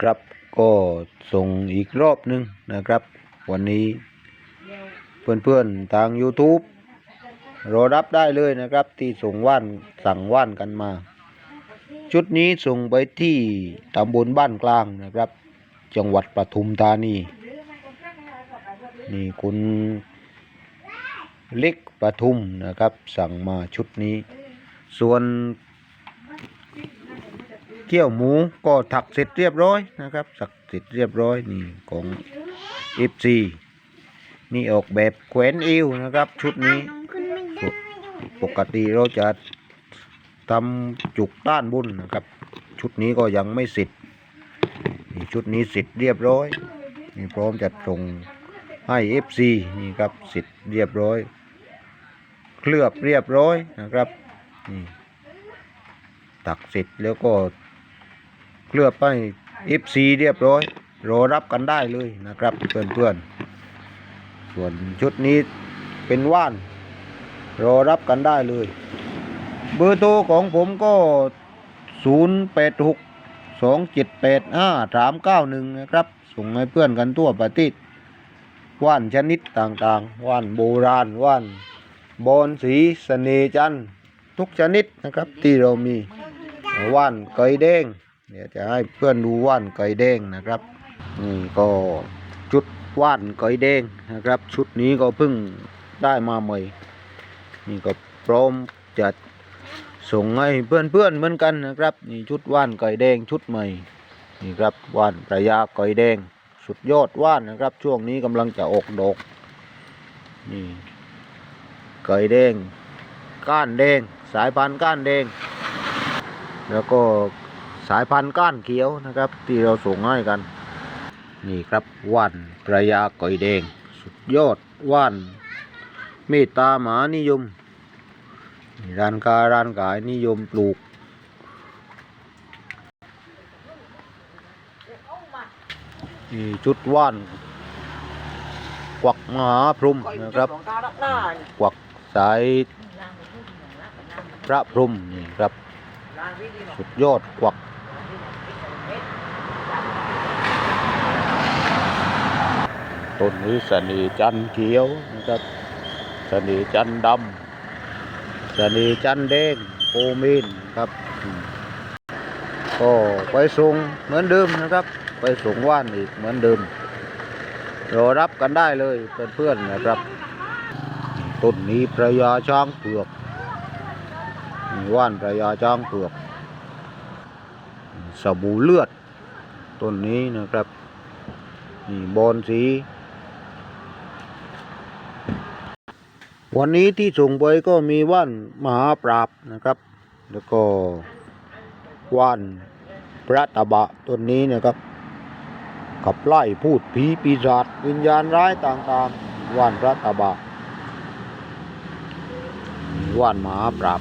ครับก็ส่งอีกรอบหนึงนะครับ วันนี้เพื่อนๆทาง YouTube รอรับได้เลยนะครับที่ส่งว่านสั่งว่านกันมา ชุดนี้ส่งไปที่ตำบลบ้านกลางนะครับ จังหวัดปทุมธานี นี่คุณเล็กปทุมนะครับ สั่งมาชุดนี้ ส่วน เกี๊ยวหมูก็ถักเสร็จเรียบร้อยนะครับถักเสร็จเรียบร้อยนี่ของ FC นี่ออกแบบแขวนเอวนะครับ ชุดนี้ ปกติเราจะทำจุกด้านบนนะครับ ชุดนี้ก็ยังไม่เสร็จนี่ชุดนี้เสร็จเรียบร้อยนี่พร้อมจะส่งให้ FC นี่ครับเสร็จเรียบร้อย เคลือบเรียบร้อยนะครับนี่ตักเสร็จแล้วก็ เลือบให้ FC เรียบร้อยรอรับกันได้เลยนะครับเพื่อนๆส่วนชุดนี้เป็นว่าน รอรับกันได้เลย เบอร์โทรของผมก็ 0 8 6 2 7 8 5 3 9 1 นะครับ ส่งให้เพื่อนกันทั่วประเทศว่านชนิดต่างๆ ว่านโบราณ ว่านบอนสีสเสน่จันทุกชนิดนะครับที่เรามีว่านไก่แดง เดี๋ยวจะให้เพื่อนดูว่านไก่แดงนะครับนี่ก็ชุดว่านไก่แดงนะครับ ชุดนี้ก็เพิ่งได้มาใหม่นี่ก็พร้อมจะส่งให้เพื่อนๆเหมือนกันนะครับนี่ชุดว่านไก่แดงชุดใหม่นี่ครับว่านประยาไก่แดง สุดยอดว่านนะครับ ช่วงนี้กำลังจะออกดอกนี่ไก่แดง ก้านแดง สายพันธุ์ก้านแดง แล้วก็ สายพันธุ์ก้านเขียวนะครับ ที่เราส่งให้กัน นี่ครับว่านประยาก่อยแดง สุดยอดว่านเมตตาหมานิยมร้านค้าร้านขายนิยมปลูก นี่ชุดว่านกวักมหาพรหมนะครับ กวักสายพระพรหมนี่ครับ สุดยอดกวัก ต้นนี้สนีจันเขียวนะครับสนีจันดำสนีจันแดงโอมีนครับก็ไปส่งเหมือนเดิมนะครับ ไปส่งว่านอีกเหมือนเดิมรอรับกันได้เลยเพื่อนๆนะครับต้นนี้พระยาช้างเผือกว่านพระยาช้างเผือก สบู่เลือดต้นนี้นะครับนี่บอนสี วันนี้ที่ส่งไปก็มีว่านมหาปราบนะครับ แล้วก็ว่านพระตะบะต้นนี้นะครับขับไล่พูดผีปีศาจวิญญาณร้ายต่างๆว่านพระตะบะว่านมหาปราบ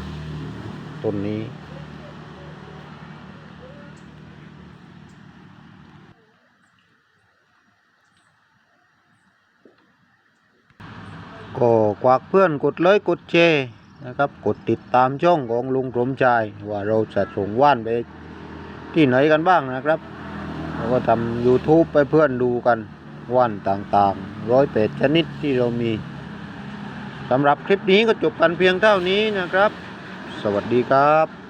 ต้นนี้ ฝากเพื่อนกดไลค์กดแชร์นะครับ กดติดตามช่องของลุงสมชายว่าเราจะส่งว่านไปที่ไหนกันบ้างนะครับเราก็ทำ YouTube ไปเพื่อนดูกันว่านต่างๆร้อยแปดชนิดที่เรามีสำหรับคลิปนี้ก็จบกันเพียงเท่านี้นะครับ สวัสดีครับ